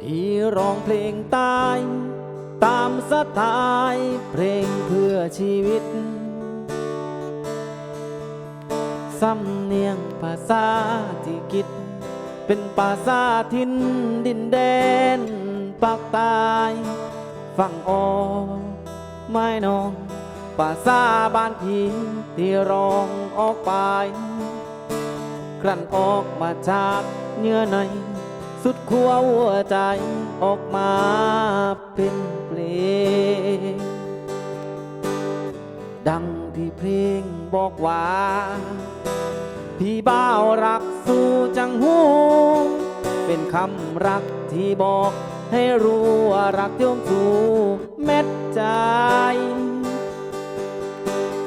พี่ร้องเพลงตาย ตามสไตล์เพลงเพื่อชีวิตสำเนียงภาษาที่คิด เป็นภาษาทินดินแดนปากใต้ฟังออกไม่น้องภาษาบ้านพี่ที่ร้องออกไป กลั่นออกมาจากเนื้อใน สุดขั้วหัวใจออกมาเป็นเพลง ดังที่เพลงบอกว่า พี่บ่าวรักสู่จังหู เป็นคำรักที่บอกให้รู้ว่ารักโยมสู่เม็ดใจ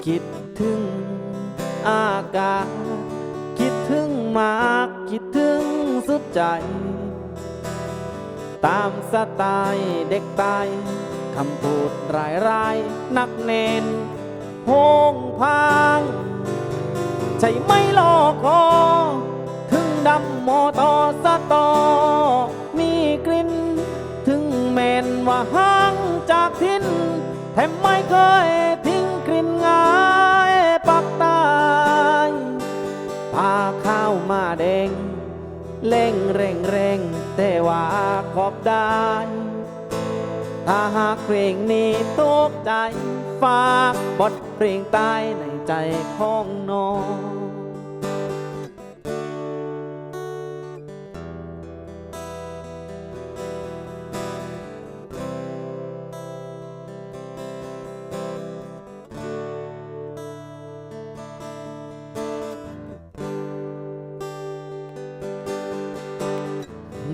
คิดถึงอากาศ คิดถึงมาก คิดถึงสุดใจ ตามสไตล์เด็กตายคำพูดรายรายนักเน้นโพงพางใช่ไม่หลอกคอ ถึงดำมอตอสะตอ มีกลิ่น ถึงเมนว่าห่างจากทิ้นแถมไม่เคยทิ้งกลิ่นง่ายปักตายพาข้าวมาแดง เร่งเร่งเร่งแต่ว่าขอบได้ถ้าหากเพลงนี้ตกใจฝากบทเพลงใต้ในใจของน้อง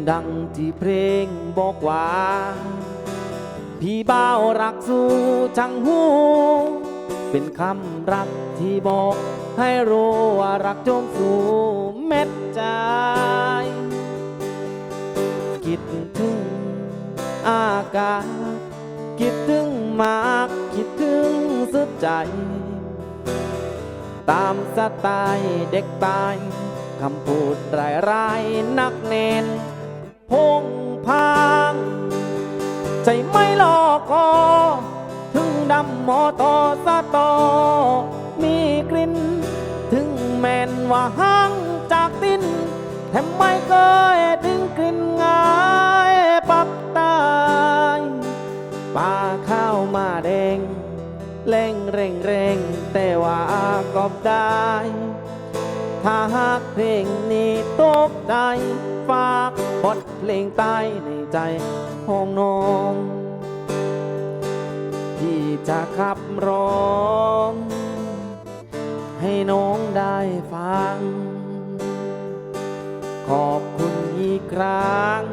ดังที่เพลงบอกว่า พี่บ่าวรักสู่จังหู เป็นคำรักที่บอก ให้รู้ว่ารักจมสู่เม็ดใจ คิดถึงอากาศ คิดถึงมากคิดถึงสุดใจ ตามสไตล์เด็กตายคำพูดรายรายๆนักเน้น พงพาง ใจไม่หลอกคอถึงดำหมอตอสะตอ มีกลิ่น ถึงแม่นว่าห่างจากตินแถมไม่เคยดึงกลิ่นงายปับตายปลาข้าวมาแดงเล่งเร่งเร่งแต่ว่ากอบได้ ถ้าหากเพลงนี้ตกใจฝาก บทเพลงใต้ในใจของน้องที่จะขับร้อง ให้น้องได้ฟัง ขอบคุณอีกครั้ง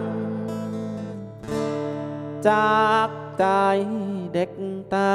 จากใจเด็กตา